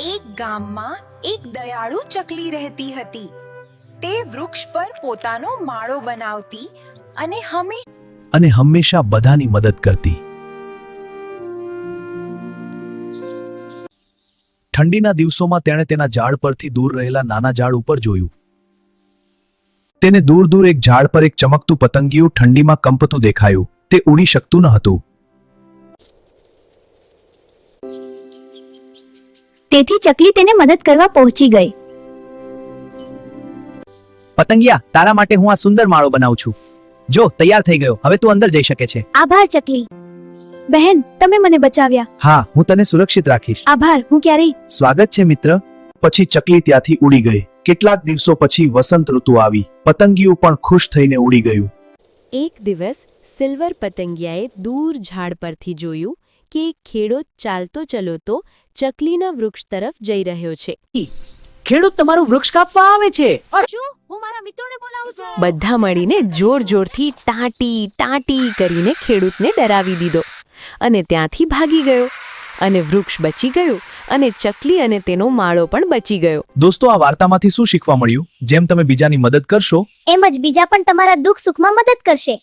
એક ગામમાં એક દયાળુ ચકલી રહેતી હતી. તે વૃક્ષ પર પોતાનો માળો બનાવતી અને હમે અને હંમેશા બધાની મદદ કરતી. ઠંડીના દિવસોમાં તેણે તેના ઝાડ પરથી દૂર રહેલા નાના ઝાડ ઉપર જોયું. તેને દૂર દૂર એક ઝાડ પર એક ચમકતું પતંગિયું ઠંડીમાં કંપતું દેખાયું. તે ઉડી શકતું ન હતું. તેથી ચકલી તેને મદદ કરવા પહોંચી ગઈ. પતંગિયા તારા માટે હું આ સુંદર માળો બનાવું છું. જો તૈયાર થઈ ગયો. હવે તું અંદર જઈ શકે છે. આભાર ચકલી. બહેન તમે મને બચાવ્યા. હા હું તને સુરક્ષિત રાખીશ. આભાર હું ક્યારેય. સ્વાગત છે મિત્ર. પછી ચકલી ત્યાંથી ઉડી ગઈ. કેટલાક દિવસો પછી વસંત ઋતુ આવી. પતંગિયું પણ ખુશ થઈને ઉડી ગયું. એક દિવસ સિલ્વર પતંગિયાએ દૂર ઝાડ પરથી જોયું કે એક ખેડૂત ચાલતો ચલોતો ચકલીના વૃક્ષ તરફ જઈ રહ્યો છે. ખેડૂત તમારું વૃક્ષ કાપવા આવે છે? શું? હું મારા મિત્રોને બોલાવું છું. બધા મળીને જોર જોરથી ટાંટી ટાંટી કરીને ખેડૂતને ડરાવી દીધો અને ત્યાંથી ભાગી ગયો અને વૃક્ષ બચી ગયું અને ચકલી અને તેનો માળો પણ બચી ગયો. દોસ્તો આ વાર્તામાંથી શું શીખવા મળ્યું? જેમ તમે બીજાની મદદ કરશો. એમ જ બીજા પણ તમારા દુઃખ સુખમાં મદદ કરશે.